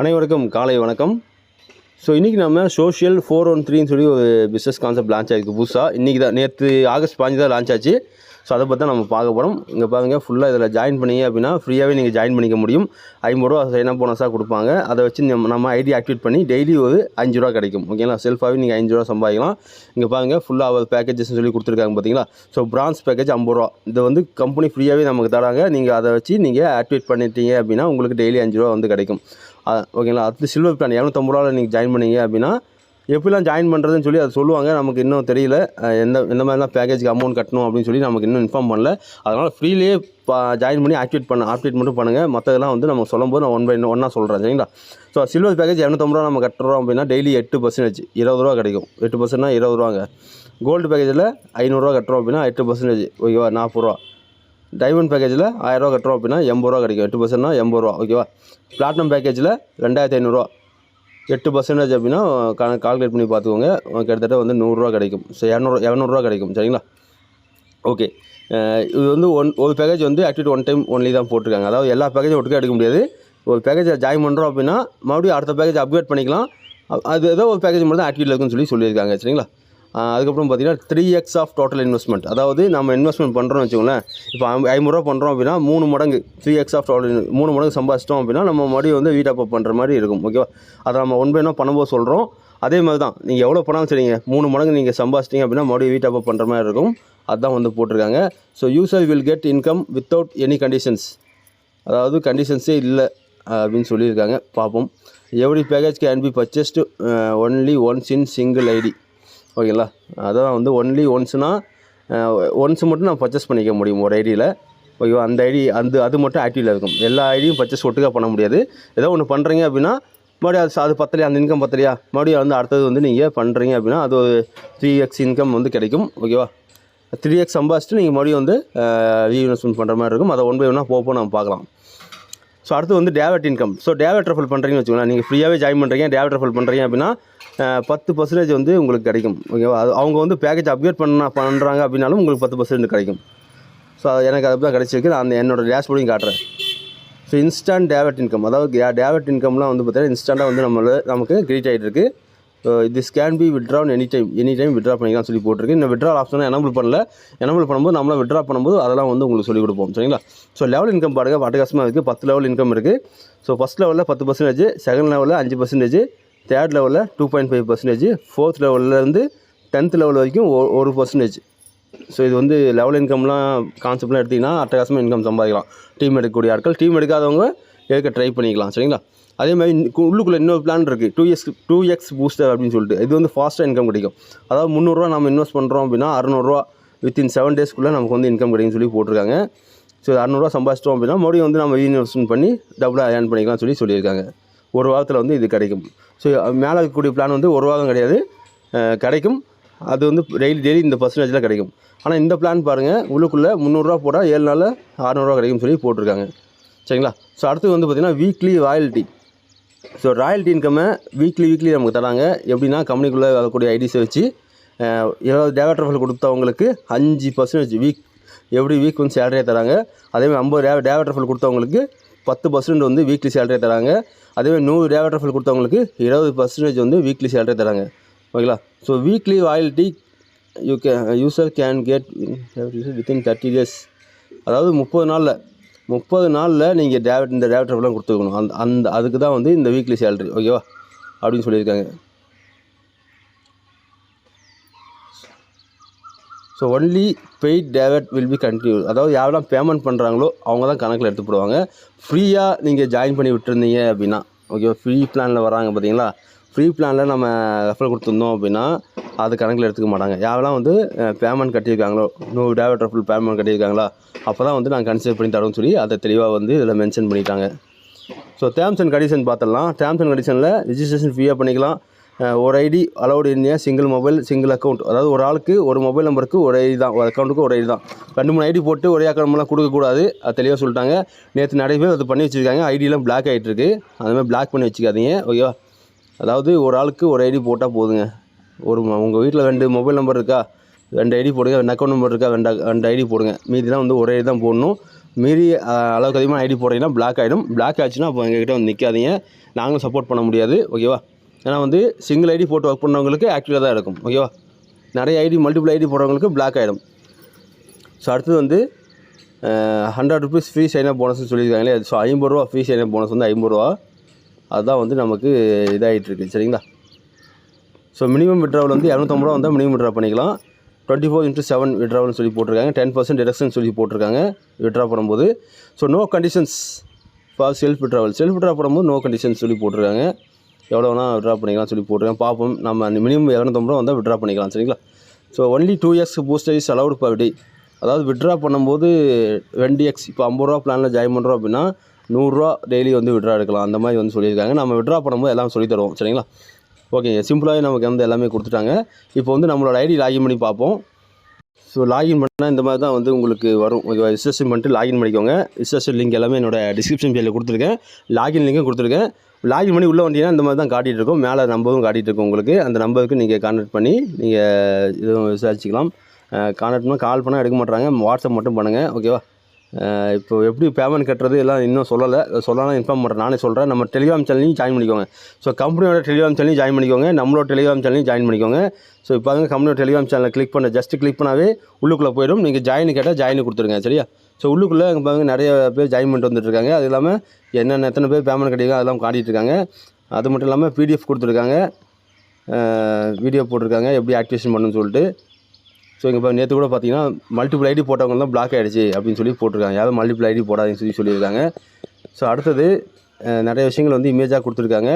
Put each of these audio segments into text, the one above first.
அனைவருக்கும் காலை வணக்கம். ஸோ இன்றைக்கி நம்ம சோஷியல் ஃபோர் ஒன் த்ரீன்னு சொல்லி ஒரு பிஸ்னஸ் கான்செப்ட் லான்ச் ஆகிருக்கு புதுசாக இன்றைக்கி தான் நேற்று ஆகஸ்ட் பாஞ்சு தான் லான்ச் ஆச்சு. ஸோ அதை பற்றி தான் நம்ம பார்க்க போகிறோம் இங்கே பாருங்க ஃபுல்லாக இதில் ஜாயின் பண்ணிங்க அப்படின்னா ஃப்ரீயாகவே நீங்கள் ஜாயின் பண்ணிக்க முடியும். ஐம்பது ரூபா சைனா போனஸாக கொடுப்பாங்க. அதை வச்சு நம்ம நம்ம ஐடி ஆக்டிவேட் பண்ணி டெய்லி ஒரு அஞ்சு ரூபா கிடைக்கும். ஓகேங்களா செல்ஃபாகவே நீங்கள் அஞ்சு ரூபா சம்பாதிக்கலாம். இங்கே பாருங்கள் ஃபுல்லாக அவர் பேக்கேஜஸ் சொல்லி கொடுத்துருக்காங்க பார்த்தீங்களா ஸோ பிரான்ஸ் பேக்கேஜ் ஐம்பது ரூபா. இது வந்து கம்பெனி ஃப்ரீயாகவே நமக்கு தராங்க. நீங்கள் அதை வச்சு நீங்கள் ஆக்டிவேட் பண்ணிட்டீங்க அப்படின்னா உங்களுக்கு டெய்லி அஞ்சு ரூபா வந்து கிடைக்கும். ஓகேங்களா? அடுத்து சில்வர் பிளான் இரநூத்தம்பது ரூபாவில் நீங்கள் ஜாயின் பண்ணீங்க அப்படின்னா எப்படிலாம் ஜாயின் பண்ணுறதுன்னு சொல்லி அது சொல்லுவாங்க. நமக்கு இன்னும் தெரியல. எந்த எந்த மாதிரிலாம் பேக்கேஜுக்கு அமௌண்ட் கட்டணும் அப்படின்னு சொல்லி நமக்கு இன்னும் இன்ஃபார்ம் பண்ணல. அதனால் ஃப்ரீலேயே ஜாயின் பண்ணி ஆக்டிவேட் பண்ண ஆக்டிவேட் மட்டும் பண்ணுங்கள் மற்றதெல்லாம் வந்து நம்ம சொல்லும்போது நான் ஒன் பை ஒன்றா சொல்கிறேன் சரிங்களா? ஸோ சில்வர் பேக்கேஜ் இரநூத்தம்பது ரூபா நம்ம கட்டுறோம் அப்படின்னா டெய்லி எட்டு பர்சன்டேஜ் இருபது ரூபா கிடைக்கும். எட்டு பர்சன்ட்னா இருபது ரூபாங்க. கோல்டு பேக்கேஜில் ஐநூறுரூவா கட்டுறோம் அப்படின்னா எட்டு பர்சன்டேஜ் ஓகேவா? நாற்பது ரூபா. டைமண்ட் பேக்கேஜில் ஆயிரரூவா கட்டுறோம் அப்படின்னா எண்பது ரூபா கிடைக்கும். எட்டு பர்சன்ட்னா எண்பது ரூபா. ஓகேவா பிளாட்டினம் பேக்கேஜில் ரெண்டாயிரத்தி ஐநூறுரூவா எட்டு பர்சன்டேஜ் அப்படின்னா கால்குலேட் பண்ணி பார்த்துக்கோங்க. கிட்டத்தட்ட வந்து நூறுரூவா கிடைக்கும். ஸோ இரநூறு இரநூறுவா கிடைக்கும். சரிங்களா? ஓகே இது வந்து ஒன் ஒரு பேக்கேஜ் வந்து ஆக்டிவேட் ஒன் டைம் ஒன்லி தான் போட்டிருக்காங்க. அதாவது எல்லா பேக்கேஜும் ஒட்டுக்கே எடுக்க முடியாது. ஒரு பேக்கேஜை ஜாயின் பண்ணுறோம் அப்படின்னா மறுபடியும் அடுத்த பேக்கேஜ் அப்கிரேட் பண்ணிக்கலாம். அது ஏதோ ஒரு பேக்கேஜ் மட்டும் தான் ஆக்டிவேட் இருக்குன்னு சொல்லி சொல்லியிருக்காங்க. சரிங்களா? அதுக்கப்புறம் பார்த்தீங்கன்னா three x of total investment அதாவது நம்ம இன்வெஸ்ட்மெண்ட் பண்ணுறோம்னு வச்சுக்கோங்களேன். இப்போ ஐம்பதுரூவா பண்ணுறோம் அப்படின்னா மூணு மடங்கு த்ரீ எக்ஸ் ஆஃப் டோட்டல் மூணு மடங்கு சம்பாதிச்சிட்டோம் அப்படின்னா நம்ம மறுபடியும் வந்து வீட் பண்ணுற மாதிரி இருக்கும். ஓகேவா அதை நம்ம ஒன் பை ஒன் பண்ணும்போது சொல்கிறோம் அதே மாதிரி தான் நீங்கள் எவ்வளோ பண்ணாலும் சரிங்க மூணு மடங்கு நீங்கள் சம்பாதிச்சிட்டிங்க அப்படின்னா மறுபடியும் வீட் பண்ணுற மாதிரி இருக்கும். அதுதான் வந்து போட்டிருக்காங்க. So user will get income without any conditions அதாவது கண்டிஷன்ஸே இல்லை அப்படின்னு சொல்லியிருக்காங்க. பார்ப்போம். Every package can be purchased only once in single ID ஓகேங்களா? அதான் வந்து ஒன்லி ஒன்ஸ்னால் ஒன்ஸ் மட்டும் நான் பர்ச்சேஸ் பண்ணிக்க முடியும் ஒரு ஐடியில் ஓகேவா? அந்த ஐடி அந்த அது மட்டும் ஆக்டிவில் இருக்கும். எல்லா ஐடியும் பர்ச்சேஸ் ஒட்டுக்காக பண்ண முடியாது. ஏதோ ஒன்று பண்ணுறீங்க அப்படின்னா மறுபடியும் அது அது பத்தலையா? அந்த இன்கம் பத்தலையா? மறுபடியும் வந்து அடுத்தது வந்து நீங்கள் பண்ணுறீங்க அப்படின்னா அது ஒரு த்ரீ எக்ஸ் இன்கம் வந்து கிடைக்கும். ஓகேவா? த்ரீ எக்ஸ் சம்பாதிச்சுட்டு நீங்கள் மறுபடியும் வந்து ரீஇன்வெஸ்ட்மெண்ட் பண்ணுற மாதிரி இருக்கும். அதை ஒன் பை ஒன்னாக போக நம்ம பார்க்கலாம். ஸோ அடுத்து வந்து டேவட் இன்கம் ஸோ டேவட் ரெஃபல் பண்ணுறீங்கன்னு வச்சுக்கோங்களேன் நீங்கள் ஃப்ரீயாகவே ஜாயின் பண்ணுறீங்க டேவட் ரெஃபல் பண்ணுறீங்க அப்படின்னா பத்து பர்சன்டேஜ் வந்து உங்களுக்கு கிடைக்கும். ஓகேவா அது அவங்க வந்து பேக்கேஜ் அப்கிரேட் பண்ண பண்ணுறாங்க அப்படின்னாலும் உங்களுக்கு பத்து பர்சன்ட் கிடைக்கும். ஸோ எனக்கு அது தான் கிடச்சிருக்கு. நான் அந்த என்னோட டேஷ்போர்டையும் காட்டுறேன். ஸோ இன்ஸ்டன்ட் டேவட் இன்கம் அதாவது டேவட் இன்கம்லாம் வந்து பார்த்தீங்கன்னா இன்ஸ்டண்ட்டாக வந்து நம்மள நமக்கு கிரியேட் ஆகிட்டு இருக்குது this can be withdrawn any time any time withdraw பண்ணிக்கலாம் சொல்லி போட்டிருக்கு. இந்த விட்ரா ஆப்ஷனை எனபிள் பண்ணல. எனபிள் பண்ணும்போது நம்மள விட்ரா பண்ணும்போது அதெல்லாம் வந்து உங்களுக்கு சொல்லிக் கொடுப்போம். சரிங்களா? ஸோ லெவல் இன்கம் பாருங்க அட்டகாசமாக இருக்குது பத்து லெவல் இன்கம் இருக்குது ஸோ ஃபஸ்ட் லெவலில் பத்து பர்சன்டேஜ் செகண்ட் லெவலில் அஞ்சு பர்சன்டேஜ் தேர்ட் லெவலில் two point five percentage fourth லெவல்லேருந்து tenth level வரைக்கும் ஒரு பர்சன்டேஜ் ஸோ இது வந்து லெவல் இன்கம்லாம் கான்செப்ட்லாம் எடுத்திங்கன்னா அட்டகாசமாக இன்கம் சம்பாதிக்கலாம். டீம் எடுக்கக்கூடிய ஆட்கள் டீம் எடுக்காதவங்க எடுக்க ட்ரை பண்ணிக்கலாம். சரிங்களா? அதே மாதிரி உள்ளுக்குள்ளே இன்னொரு பிளான் இருக்குது two x two x booster அப்படின்னு சொல்லிட்டு. இது வந்து ஃபாஸ்ட்டாக இன்கம் கிடைக்கும். அதாவது முந்நூறுரூவா நம்ம இன்வெஸ்ட் பண்ணுறோம் அப்படின்னா அறநூறுவா வித்தின் செவன் டேஸ்க்குள்ளே நமக்கு வந்து இன்கம் கிடைக்கும்னு சொல்லி போட்டிருக்காங்க. ஸோ அறநூறுவா சம்பாதிச்சிட்டோம் அப்படின்னா மறுபடியும் வந்து நம்ம இன்வெஸ்ட்மெண்ட் பண்ணி டபுளாக ஏர்ன் பண்ணிக்கலாம் சொல்லி சொல்லியிருக்காங்க. ஒரு வாரத்தில் வந்து இது கிடைக்கும். ஸோ மேலே இருக்கக்கூடிய பிளான் வந்து ஒரு வாரம் கிடையாது. கிடைக்கும். அது வந்து டெய்லி டெய்லி இந்த பர்சன்டேஜில் கிடைக்கும். ஆனால் இந்த பிளான் பாருங்கள் உள்ளுக்குள்ளே முந்நூறுரூவா போட்டால் ஏழு நாளில் அறநூறுவா கிடைக்கும்னு சொல்லி போட்டிருக்காங்க. சரிங்களா? ஸோ அடுத்து வந்து பார்த்திங்கன்னா வீக்லி ராயல்ட்டி ஸோ ராயல்ட்டி இன்கம்மை வீக்லி வீக்லி நமக்கு தராங்க. எப்படின்னா கம்பெனிக்குள்ளே வரக்கூடிய ஐடிஸை வச்சு ஏதாவது இருபது கொடுத்தவங்களுக்கு அஞ்சு பர்சன்டேஜ் வீக் எவ்ரி வீக் வந்து சேலரியாக தராங்க. அதேமாதிரி ஐம்பது டே டேவட் கொடுத்தவங்களுக்கு பத்து பர்சன்ட் வந்து வீக்லி சேலரியாக தராங்க. அதேமாதிரி நூறு டேவட் கொடுத்தவங்களுக்கு இருபது பர்சன்டேஜ் வந்து வீக்லி சேலரி தராங்க. ஓகேங்களா? So weekly royalty you K user can get within thirty days அதாவது முப்பது நாளில் முப்பது நாளில் நீங்கள் டேவட் இந்த டேவட் ரெஃபர்லாம் கொடுத்துக்கணும் அந்த அந்த அதுக்கு தான் வந்து இந்த வீக்லி சேலரி ஓகேவா அப்படின்னு சொல்லியிருக்காங்க. So only paid டேவட் will be continue அதாவது யாரெல்லாம் பேமெண்ட் பண்ணுறாங்களோ அவங்க தான் கணக்கில் எடுத்து போடுவாங்க. ஃப்ரீயாக நீங்கள் ஜாயின் பண்ணி விட்டுருந்தீங்க அப்படின்னா ஓகேவா ஃப்ரீ பிளானில் வராங்க பார்த்தீங்களா ஃப்ரீ பிளானில் நம்ம ரெஃபர் கொடுத்துருந்தோம் அப்படின்னா அது கணக்கில் எடுத்துக்க மாட்டாங்க. யாரெல்லாம் வந்து பேமெண்ட் கட்டியிருக்காங்களோ நூறு டேவட் ரெஃபர் பேமெண்ட் கட்டியிருக்காங்களா அப்போ தான் வந்து நாங்கள் கன்சிடர் பண்ணி தரோம்னு சொல்லி அதை தெளிவாக வந்து இதில் மென்ஷன் பண்ணிட்டாங்க. ஸோ டேர்ம்ஸ் அண்ட் கண்டிஷன் பார்த்துடலாம். டேர்ம்ஸ் அண்ட் கண்டிஷனில் ரிஜிஸ்ட்ரேஷன் ஃப்ரீயாக பண்ணிக்கலாம். ஒரு ஐடி அலௌட் இருந்தியா சிங்கிள் மொபைல் சிங்கிள் அக்கௌண்ட் அதாவது ஒரு ஆளுக்கு ஒரு மொபைல் நம்பருக்கு ஒரு ஐடி தான் ஒரு அக்கௌண்ட்டுக்கு ஒரு ஐடி தான். ரெண்டு மூணு ஐடி போட்டு ஒரே அக்கௌண்ட்லாம் கொடுக்கக்கூடாது அது தெளிவாக சொல்லிட்டாங்க. நேற்று நிறைய பேர் அது பண்ணி வச்சுருக்காங்க. ஐடியெலாம் பிளாக் ஆகிட்டு இருக்குது அதுமாதிரி பிளாக் பண்ணி வச்சுக்காதீங்க ஓகேவா அதாவது ஒரு ஆளுக்கு ஒரு ஐடி போட்டால் போதுங்க. ஒரு உங்கள் வீட்டில் ரெண்டு மொபைல் நம்பர் இருக்கா? ரெண்டு ஐடி போடுங்க ரெண்டு அக்கௌண்ட் நம்பர் இருக்கா? ரெண்டு ரெண்டு ஐடி போடுங்க. மீதிலாம் வந்து ஒரு ஐடி தான் போடணும். மீறி அளவுக்கு அதிகமாக ஐடி போடுறீங்கன்னா பிளாக் ஆகிடும் பிளாக் ஆச்சுன்னா அப்போ எங்ககிட்ட வந்து நிற்காதீங்க நாங்களும் சப்போர்ட் பண்ண முடியாது. ஓகேவா? ஏன்னா வந்து சிங்கிள் ஐடி போட்டு ஒர்க் பண்ணவங்களுக்கு ஆக்டிவாக தான் இருக்கும். ஓகேவா? நிறைய ஐடி மல்டிபிள் ஐடி போடுறவங்களுக்கு பிளாக் ஆகிடும் ஸோ அடுத்தது வந்து hundred rupees free sign up போனஸ்னு சொல்லியிருக்காங்களே. ஸோ ஐம்பது ரூபா ஃப்ரீ சைனப் போனஸ் வந்து ஐம்பது ரூபா. அதுதான் வந்து நமக்கு இதாகிட்டுருக்கு சரிங்களா? ஸோ மினிமம் விட்ராவல் வந்து இரநூத்தம்பது ரூபா வந்தால் மினிமம் விட்ரா பண்ணிக்கலாம். டுவெண்ட்டி ஃபோர் இன்ட்டு செவன் விட்ராவல்னு சொல்லி போட்டிருக்காங்க. டென் பர்சன்ட் டிடக்ஷன் சொல்லி போட்டிருக்காங்க. விட்ரா பண்ணும்போது. So no conditions for self withdrawal self withdraw பண்ணும்போது நோ கண்டிஷன்ஸ் சொல்லி போட்டிருக்காங்க. எவ்வளோ வேணால் விட்ரா பண்ணிக்கலாம் சொல்லி போட்டிருக்காங்க. பார்ப்போம். நம்ம அந்த மினிமம் இரநூத்தம்பது ரூபா வந்தால் விட்ரா பண்ணிக்கலாம் சரிங்களா? So only two years booster is allowed per day அதாவது விட்ரா பண்ணும்போது ரெண்டு எக்ஸ் இப்போ ஐம்பது ரூபா பிளானில் ஜாயின் பண்ணுறோம் அப்படின்னா நூறுரூவா டெய்லி வந்து விட்ரா எடுக்கலாம். அந்த மாதிரி வந்து சொல்லியிருக்காங்க. நம்ம விட்ரா பண்ணும்போது எல்லாம் சொல்லி தருவோம். சரிங்களா? ஓகேங்க சிம்பிளாகவே நமக்கு வந்து எல்லாமே கொடுத்துட்டாங்க. இப்போ வந்து நம்மளோட ஐடி லாகின் பண்ணி பார்ப்போம். ஸோ லாகின் பண்ணால் இந்த மாதிரி தான் வந்து உங்களுக்கு வரும். ரிஜிஸ்ட்ரேஷன் பண்ணிட்டு லாகின் பண்ணிக்கோங்க. ரிஜிஸ்ட்ரேஷன் லிங்க் எல்லாமே என்னோட டிஸ்கிரிப்ஷன் பேஜில் கொடுத்துருக்கேன். லாகின் லிங்க்கும் கொடுத்துருக்கேன். லாகின் பண்ணி உள்ளே வந்தீங்கன்னா இந்த மாதிரி தான் காட்டிகிட்டு இருக்கும். மேலே நம்பரும் காட்டிகிட்டு இருக்கும் உங்களுக்கு. அந்த நம்பருக்கு நீங்கள் கான்டாக்ட் பண்ணி நீங்கள் இதுவும் விசாரிச்சிக்கலாம். கான்டாக்ட் பண்ணால் கால் பண்ணால் எடுக்க மாட்டுறாங்க வாட்ஸ்அப் மட்டும் பண்ணுங்கள் ஓகேவா இப்போ எப்படி பேமெண்ட் கட்டுறது எல்லாம் இன்னும் சொல்லலை. சொல்லலாம் இன்ஃபார்ம் பண்ணுறேன் நானே சொல்கிறேன் நம்ம டெலிகிராம் சேனலையும் ஜாயின் பண்ணிக்கோங்க. ஸோ கம்பெனியோட டெலிகிராம் சேனலையும் ஜாயின் பண்ணிக்கோங்க. நம்மளோட டெலிகிராம் சேனலையும் ஜாயின் பண்ணிக்கோங்க. ஸோ இப்போ வந்து கம்பெனியோட டெலிகிராம் சேனலை கிளிக் பண்ண ஜஸ்ட் கிளிக் பண்ணாவே உள்ளுக்குள்ளே போயிடும். நீங்கள் ஜாயின் கேட்டால் ஜாயின் கொடுத்துருங்க சரியா? ஸோ உள்ளுக்குள்ளே அங்கே பாருங்க நிறைய பேர் ஜாயின் பண்ணிட்டு வந்துட்டுருக்காங்க. அது இல்லாமல் என்னென்ன எத்தனை பேர் பேமெண்ட் கட்டியிருக்காங்க அதெல்லாம் காட்டிகிட்டு இருக்காங்க. அது மட்டும் இல்லாமல் பிடிஎஃப் கொடுத்துருக்காங்க. வீடியோ போட்டிருக்காங்க. எப்படி ஆக்டிவேஷன் பண்ணணும்னு சொல்லிட்டு. ஸோ இங்கே இப்போ நேற்று கூட பார்த்தீங்கன்னா மல்டிபிள் ஐடி போட்டவங்க தான் பிளாக் ஆகிடுச்சு அப்படின்னு சொல்லி போட்டிருக்காங்க. யாரும் மல்டிபிள் ஐடி போடாதுன்னு சொல்லி சொல்லியிருக்காங்க. ஸோ அடுத்தது நிறைய விஷயங்கள் வந்து இமேஜாக கொடுத்துருக்காங்க.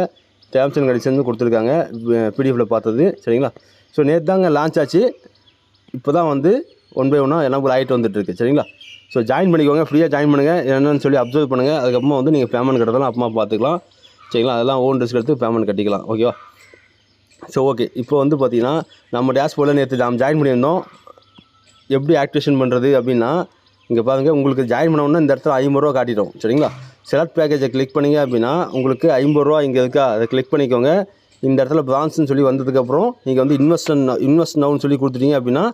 டேம்ஸ் அண்ட் கண்டிஷன் கொடுத்துருக்காங்க. பிடிஎஃபில் பார்த்தது. சரிங்களா? ஸோ நேற்று தாங்க லான்ச் ஆச்சு. இப்போ தான் வந்து ஒன் பை ஒன்னாக எனபிள் ஆகிட்டு வந்துட்டு இருக்கு சரிங்களா? ஸோ ஜாயின் பண்ணிக்கோங்க. ஃப்ரீயாக ஜாயின் பண்ணுங்கள் என்னென்னு சொல்லி அப்சர்வ் பண்ணுங்கள் அதுக்கப்புறமா வந்து நீங்கள் பேமெண்ட் கட்டுறதெல்லாம் அப்புறமா பார்த்துக்கலாம். சரிங்களா? அதெல்லாம் ஓன் ரிஸ்க் எடுத்து பேமெண்ட் கட்டிக்கலாம். ஓகேவா ஸோ ஓகே இப்போ வந்து பார்த்தீங்கன்னா நம்ம டேஷ்போர்டில் நேற்று நாம் ஜாயின் பண்ணியிருந்தோம். எப்படி ஆக்டிவேஷன் பண்ணுறது அப்படின்னா இங்கே பாருங்கள் உங்களுக்கு ஜாயின் பண்ண உடனே இந்த இடத்துல ஐம்பது ரூபா காட்டிடும் சரிங்களா? செலக்ட் பேக்கேஜை கிளிக் பண்ணீங்க அப்படின்னா உங்களுக்கு ஐம்பது ரூபா இங்கே இருக்கா அதை கிளிக் பண்ணிக்கோங்க. இந்த இடத்துல பிரான்ஸ்னு சொல்லி வந்ததுக்கப்புறம் நீங்கள் வந்து இன்வெஸ்ட் இன்வெஸ்ட் நவுன்னு சொல்லி கொடுத்துட்டீங்க அப்படின்னா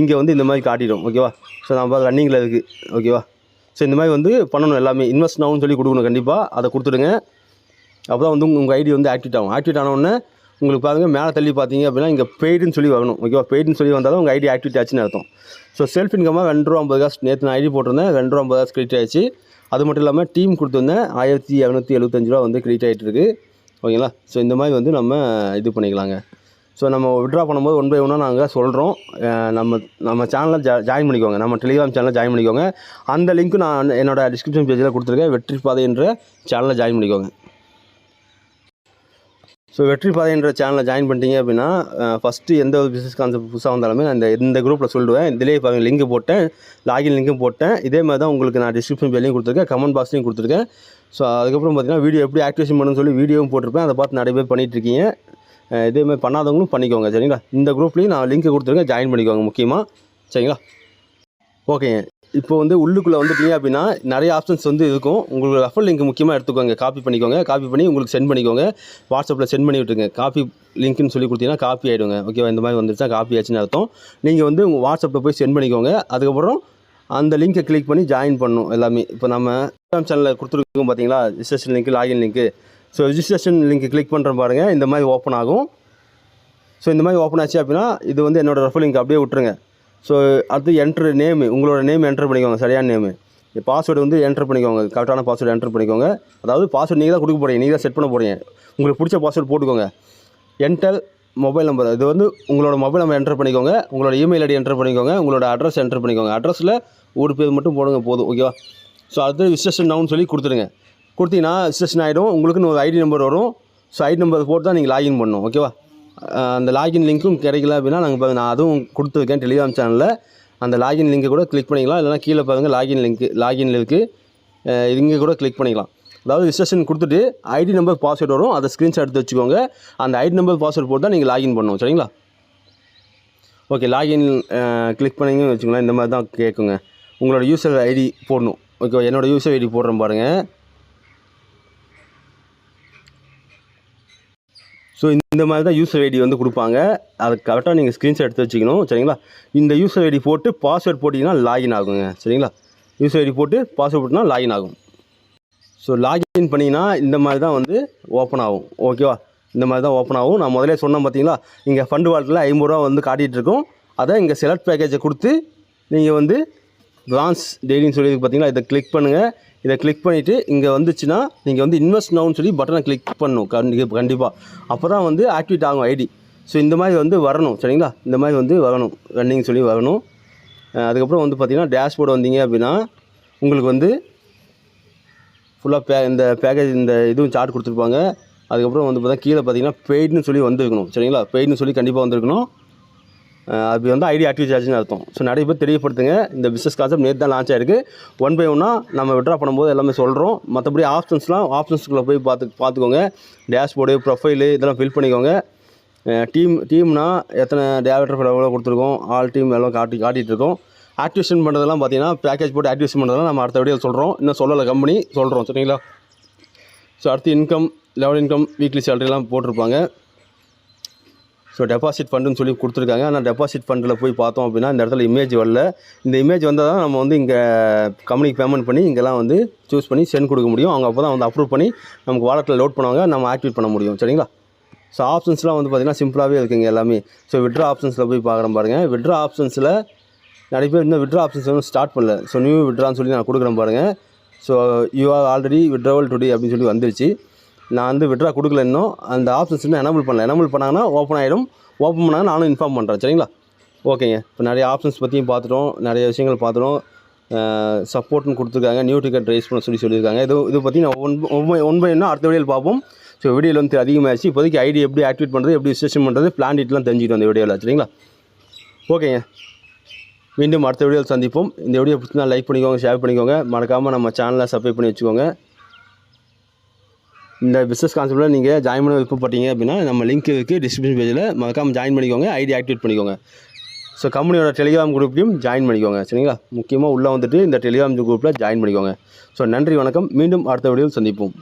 இங்கே வந்து இந்த மாதிரி காட்டிடும் ஓகேவா ஸோ நம்ம ரன்னிங்கில் இருக்குது ஓகேவா ஸோ இந்த மாதிரி வந்து பண்ணணும் எல்லாமே. இன்வெஸ்ட் நவுன்னு சொல்லி கொடுக்கணும் கண்டிப்பாக அதை கொடுத்துடுங்க. அப்போ தான் வந்து உங்கள் ஐடி வந்து ஆக்டிவேட் ஆகும். ஆக்டிவேட் ஆனவுடனே உங்களுக்கு பாருங்க மேலே தள்ளி பார்த்தீங்க அப்படின்னா இங்கே பெய்டுன்னு சொல்லி வரணும். ஓகேவா பெய்டுன்னு சொல்லி வந்தால் தான் உங்கள் ஐடி ஆக்டிவிட்டி ஆச்சுன்னு அர்த்தம். ஸோ செல்ஃப் இன்கமாக ரெண்டு ரூபா ஐம்பது காசு. நேற்று நான் ஐடி போட்டிருந்தேன். ரெண்டு ரூபா ஐம்பது காசு கிரெடிட் ஆயிடுச்சு. அது மட்டும் இல்லாமல் டீம் கொடுத்துருந்தேன். ஆயிரத்தி இரநூத்தி எழுபத்தஞ்சு ரூபா வந்து கிரெடிட் ஆகிட்டு இருக்குது ஓகேங்களா ஸோ இந்த மாதிரி வந்து நம்ம இது பண்ணிக்கலாங்க. ஸோ நம்ம விட்ரா பண்ணும்போது ஒன் பை ஒன்னாக நாங்கள் சொல்கிறோம் நம்ம நம்ம சேனலில் ஜா ஜாயின் பண்ணிக்கோங்க. நம்ம டெலிகிராம் சேனலில் ஜாயின் பண்ணிக்கோங்க. அந்த லிங்க்கு நான் என்னோட டிஸ்கிரிப்ஷன் பேஜில் கொடுத்துருக்கேன். வெற்றி பாதை என்ற சேனலில் ஜாயின் பண்ணிக்கோங்க. ஸோ வெற்றி பாதைன்ற சேனலை ஜாயின் பண்ணிட்டீங்க அப்படின்னா ஃபஸ்ட்டு எந்த ஒரு பிஸ்னஸ் கான்செப்ட் புதுசாக வந்தாலுமே நான் இந்த இந்த குரூப்பில் சொல்லுவேன். இதிலே பாருங்க லிங்க் போட்டேன். லாகின் லிங்க்கும் போட்டேன். இதே மாதிரி தான் உங்களுக்கு நான் டிஸ்கிரிப்ஷன் பேலையும் கொடுத்துருக்கேன். கமெண்ட் பாக்ஸ்லையும் கொடுத்துருக்கேன். ஸோ அதுக்கப்புறம் பார்த்தீங்கன்னா வீடியோ எப்படி ஆக்டிவேஷன் பண்ணணும்னு சொல்லி வீடியோவும் போட்டிருப்பேன். அதை பார்த்து நிறைய பேர் பண்ணிட்டு இருக்கீங்க. இதே மாதிரி பண்ணாதவங்களும் பண்ணிக்கோங்க சரிங்களா? இந்த குரூப்லேயும் நான் லிங்க் கொடுத்துருக்கேன். ஜாயின் பண்ணிக்கோங்க முக்கியமாக சரிங்களா? ஓகேங்க. இப்போ வந்து உள்ளுக்குள்ளே வந்துட்டீங்க அப்படின்னா நிறைய ஆப்ஷன்ஸ் வந்து இருக்கும். உங்களுக்கு ரெஃபர் லிங்க் முக்கியமாக எடுத்துக்கோங்க. காப்பி பண்ணிக்கோங்க. காப்பி பண்ணி உங்களுக்கு சென்ட் பண்ணிக்கோங்க. வாட்ஸ்அப்பில் சென்ட் பண்ணி விட்டுருங்க. காப்பி லிங்க்னு சொல்லி கொடுத்தீங்கன்னா காப்பி ஆகிடுங்க ஓகேவா இந்த மாதிரி வந்துருச்சா? காப்பி ஆச்சுன்னு அர்த்தம். நீங்கள் வந்து உங்கள் வாட்ஸ்அப்பில் போய் சென்ட் பண்ணிக்கோங்க. அதுக்கப்புறம் அந்த லிங்க்கை கிளிக் பண்ணி ஜாயின் பண்ணும் எல்லாமே. இப்போ நம்ம டெலிகிராம் சேனலில் கொடுத்துருக்கோம் பார்த்தீங்களா? ரிஜிஸ்ட்ரேஷன் லிங்க் லாகின் லிங்க்கு ஸோ ரிஜிஸ்ட்ரேஷன் லிங்க் கிளிக் பண்ணுற பாருங்கள் இந்த மாதிரி ஓப்பன் ஆகும். ஸோ இந்த மாதிரி ஓப்பன் ஆச்சு அப்படின்னா இது வந்து என்னோடய ரெஃபர் லிங்க் அப்படியே விட்டுருங்க. ஸோ அடுத்து என்ட்ரு நேமு உங்களோட நேம் என்ட்ரு பண்ணிக்கோங்க சரியான நேமு பாஸ்வேர்டு வந்து என்ட்ரு பண்ணிக்கோங்க கரெக்டான பாஸ்வேர்டு என்ட்ரு பண்ணிக்கோங்க. அதாவது பாஸ்வேர்டு நீங்கள் தான் கொடுக்க போகிறீங்க நீங்கள் தான் செட் பண்ண போகிறீங்க உங்களுக்கு பிடிச்ச பாஸ்வேர்டு போட்டுக்கோங்க. என்டெல் மொபைல் நம்பர் இது வந்து உங்களோட மொபைல் நம்பர் என்டர் பண்ணிக்கோங்க. உங்களோட இமெயில் ஐடி என்டர் பண்ணிக்கோங்க. உங்களோட அட்ரஸ் என்டர் பண்ணிக்கோங்க. அட்ரஸில் ஒரு பேர் மட்டும் போடுங்க போதும் ஓகேவா ஸோ அடுத்து விசேஷன் நவுன்னு சொல்லி கொடுத்துருங்க. கொடுத்தீங்கன்னா விசேஷன் ஆகிடும் உங்களுக்குன்னு ஒரு ஐடி நம்பர் வரும். ஸோ ஐடி நம்பர் போட்டு தான் நீங்கள் லாகின் பண்ணணும் ஓகேவா அந்த லாகின் லிங்க்கும் கிடைக்கல அப்படின்னா நாங்கள் நான் அதுவும் கொடுத்துருக்கேன் டெலிகிராம் சேனலில் அந்த லாகின் லிங்கை கூட கிளிக் பண்ணிக்கலாம். இல்லைனா கீழே பாருங்கள் லாகின் லிங்க் லாகின் இருக்குது இங்கே கூட கிளிக் பண்ணிக்கலாம். அதாவது ரிஜிஸ்ட்ரேஷன் கொடுத்துட்டு ஐடி நம்பர் பாஸ்வேர்டு வரும். அதை ஸ்க்ரீன்ஷாட் எடுத்து வச்சுக்கோங்க. அந்த ஐடி நம்பர் பாஸ்வேர்டு போட்டு தான் நீங்கள் லாகின் பண்ணணும். சரிங்களா? ஓகே லாகின் கிளிக் பண்ணிங்கன்னு வச்சுக்கோங்களேன். இந்த மாதிரி தான் கேட்குங்க உங்களோட யூசர் ஐடி போடணும். ஓகே என்னோடய யூசர் ஐடி போடுறேன் பாருங்கள் ஸோ இந்த மாதிரி தான் யூசர் ஐடி வந்து கொடுப்பாங்க. அது கரெக்டாக நீங்கள் ஸ்க்ரீன்ஷாட் எடுத்து வச்சுக்கணும். சரிங்களா? இந்த யூசர் ஐடி போட்டு பாஸ்வேர்ட் போட்டிங்கன்னா லாகின் ஆகுங்க. சரிங்களா? யூசர் ஐடி போட்டு பாஸ்வேர்ட் போட்டினா லாகின் ஆகும். ஸோ லாகின் பண்ணிங்கன்னா இந்த மாதிரி தான் வந்து ஓப்பன் ஆகும். ஓகேவா இந்த மாதிரி தான் ஓப்பன் ஆகும். நான் முதலே சொன்னேன் பார்த்தீங்களா இங்கே ஃபண்டு வாலெட்டில் ஐம்பது ரூபா வந்து காட்டிகிட்ருக்கோம் அதை இங்கே செலக்ட் பேக்கேஜை கொடுத்து நீங்கள் வந்து லான்ச் டெய்லின்னு சொல்லி பார்த்தீங்களா இதை கிளிக் பண்ணுங்கள் இதை கிளிக் பண்ணிவிட்டு இங்கே வந்துச்சுன்னா நீங்கள் வந்து இன்வெஸ்ட் நவுன்னு சொல்லி பட்டனை கிளிக் பண்ணணும். கண்டி கண்டிப்பாக அப்போ தான் வந்து ஆக்டிவேட் ஆகும் ஐடி ஸோ இந்த மாதிரி வந்து வரணும். சரிங்களா? இந்த மாதிரி வந்து வரணும். ரன்னிங் சொல்லி வரணும். அதுக்கப்புறம் வந்து பார்த்திங்கன்னா டேஷ்போர்டு வந்தீங்க அப்படின்னா உங்களுக்கு வந்து ஃபுல்லாக பே இந்த பேக்கேஜ் இந்த இதுவும் சார்ட் கொடுத்துருப்பாங்க. அதுக்கப்புறம் வந்து பார்த்தா கீழே பார்த்தீங்கன்னா பெய்டுன்னு சொல்லி வந்திருக்கணும். சரிங்களா? பெய்டுன்னு சொல்லி கண்டிப்பாக வந்திருக்கணும். அது வந்து ஐடி ஆக்டிவ் சார்ஜ்னு அர்த்தம். ஸோ நிறைய பேர் தெரியப்படுத்துங்க. இந்த பிஸ்னஸ் கான்செப்ட் நேற்று தான் லான்ச் ஆயிருக்கு. ஒன் பை ஒன்னாக நம்ம விட்ரா பண்ணும்போது எல்லாமே சொல்கிறோம் மற்றபடி ஆப்ஷன்ஸ்லாம் ஆப்ஷன்ஸ்குள்ளே போய் பார்த்து பார்த்துக்கோங்க. டேஷ்போர்டு ப்ரொஃபைலு இதெல்லாம் ஃபில் பண்ணிக்கோங்க. டீம் டீம்னா எத்தனை டேரக்டர் எவ்வளோ கொடுத்துருக்கோம்? ஆல் டீம் எல்லாம் காட்டி காட்டிகிட்டு இருக்கோம் ஆக்டிவேஷன் பண்ணுறதெல்லாம் பார்த்தீங்கன்னா பேக்கேஜ் போட்டு ஆக்டிவேஷன் பண்ணுறதெல்லாம் நம்ம அடுத்த வீடியோ சொல்கிறோம் இன்னும் சொல்லலை கம்பெனி சொல்கிறோம் சரிங்களா? ஸோ அடுத்து இன்கம் லெவல் இன்கம் வீக்லி சேலரிலாம் போட்டிருப்பாங்க. ஸோ டெபாசிட் ஃபண்டுன்னு சொல்லி கொடுத்துருக்காங்க. ஆனால் டெபாசிட் ஃபண்டில் போய் பார்த்தோம் அப்படின்னா இந்த இடத்துல இமேஜ் வரல. இந்த இமேஜ் வந்தால் தான் நம்ம வந்து இங்கே கம்பெனிக்கு பேமெண்ட் பண்ணி இங்கெல்லாம் வந்து சூஸ் பண்ணி சென்ட் கொடுக்க முடியும். அவங்க அப்போ தான் வந்து அப்ரூவ் பண்ணி நமக்கு வாலெட்டில் லோட் பண்ணுவாங்க. நம்ம ஆக்டிவேட் பண்ண முடியும். சரிங்களா? ஸோ ஆப்ஷன்ஸ்லாம் வந்து பார்த்திங்கன்னா சிம்பிளாகவே இருக்குங்க எல்லாமே. ஸோ விட்ரா ஆப்ஷன்ஸில் போய் பார்க்குறேன் பாருங்கள் விட்ரா ஆப்ஷன்ஸில் நிறைய பேர் இன்னும் விட்ரா ஆப்ஷன்ஸ் வந்து ஸ்டார்ட் பண்ணல. ஸோ நியூ விட்ரான்னு சொல்லி நான் கொடுக்குறேன் பாருங்கள் so you are already withdrawal today அப்படின்னு சொல்லி வந்துருச்சு. நான் வந்து விட்ரா கொடுக்கல இன்னும். அந்த ஆப்ஷன்ஸ் இன்னும் எனபிள் பண்ணல. எனபிள் பண்ணாங்கன்னா ஓப்பன் ஆகிடும் ஓப்பன் பண்ணாங்க நானும் இன்ஃபார்ம் பண்ணுறேன் சரிங்களா? ஓகேங்க இப்போ நிறைய ஆப்ஷன்ஸ் பற்றியும் பார்த்துட்டோம். நிறைய விஷயங்கள் பார்த்துட்டோம். சப்போர்ட்னு கொடுத்துருக்காங்க. நியூ டிக்கெட் ரைஸ் பண்ண சொல்லி சொல்லியிருக்காங்க. இது இது பற்றி நான் ஒன் ஒன் பை ஒன் அடுத்த வீடியோவில் பார்ப்போம். ஸோ வீடியோவில் வந்து அதிகமாகிடுச்சு இப்போதைக்கு ஐடி எப்படி ஆக்டிவேட் பண்ணுறது எப்படி ரிஜிஸ்ட்ரேஷன் பண்ணுறது பிளான் டீட்லாம் தெரிஞ்சுக்கிட்டோம் அந்த வீடியோவில் சரிங்களா? ஓகேங்க மீண்டும் அடுத்த வீடியோவில் சந்திப்போம். இந்த வீடியோ பிடிச்சிருந்தா லைக் பண்ணிக்கோங்க ஷேர் பண்ணிக்கோங்க. மறக்காமல் நம்ம சேனலை சப்ஸ்கிரைப் பண்ணி வச்சுக்கோங்க. இந்த பிஸ்னஸ் கான்செப்ட்டில் நீங்கள் ஜாயின் பண்ண விருப்பப்பட்டீங்க அப்படின்னா நம்ம லிங்க் இருக்குது டிஸ்கிரிப்ஷன் பேஜில் மறக்காமல் ஜாயின் பண்ணிக்கோங்க ஐடி ஆக்டிவேட் பண்ணிக்கோங்க. ஸோ கம்பெனியோட டெலிகிராம் குரூப்லையும் ஜாயின் பண்ணிக்கோங்க சரிங்களா? முக்கியமாக உள்ளே வந்துட்டு இந்த டெலிகிராம் குரூப்பில் ஜாயின் பண்ணிக்கோங்க. ஸோ நன்றி வணக்கம். மீண்டும் அடுத்த வீடியோவில் சந்திப்போம்.